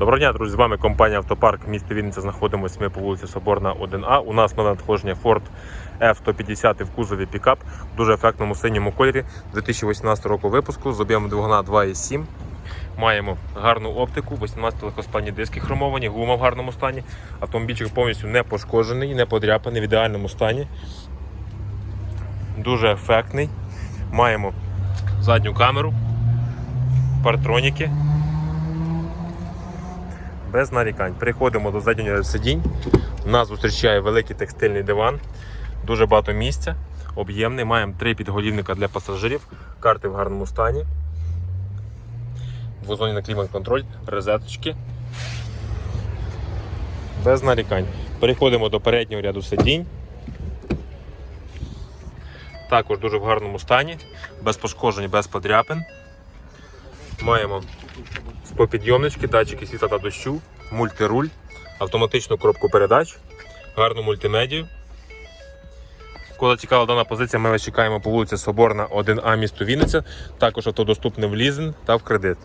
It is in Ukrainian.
Доброго дня, друзі, з вами компанія Автопарк місто Вінниця. Знаходимося ми по вулиці Соборна 1А. У нас на надходження Ford F-150 в кузові пікап в дуже ефектному синьому кольорі 2018 року випуску з об'ємом двигуна 2,7. Маємо гарну оптику, 18 легкосплавні диски хромовані, гума в гарному стані. Автомобільчик повністю не пошкоджений, не подряпаний, в ідеальному стані. Дуже ефектний. Маємо задню камеру, партроніки. Без нарікань. Переходимо до заднього сидінь. Нас зустрічає великий текстильний диван, дуже багато місця, об'ємний. Маємо три підголівника для пасажирів, карти в гарному стані. Двозонний на клімат-контроль, розеточки. Без нарікань. Переходимо до переднього ряду сидінь. Також дуже в гарному стані, без пошкоджень, без подряпин. Маємо спопідйомнички, датчики світла та дощу, мультируль, автоматичну коробку передач, гарну мультимедію. Коли цікава дана позиція, ми вас чекаємо по вулиці Соборна 1А місто Вінниця. Також авто доступне в лізинг та в кредит.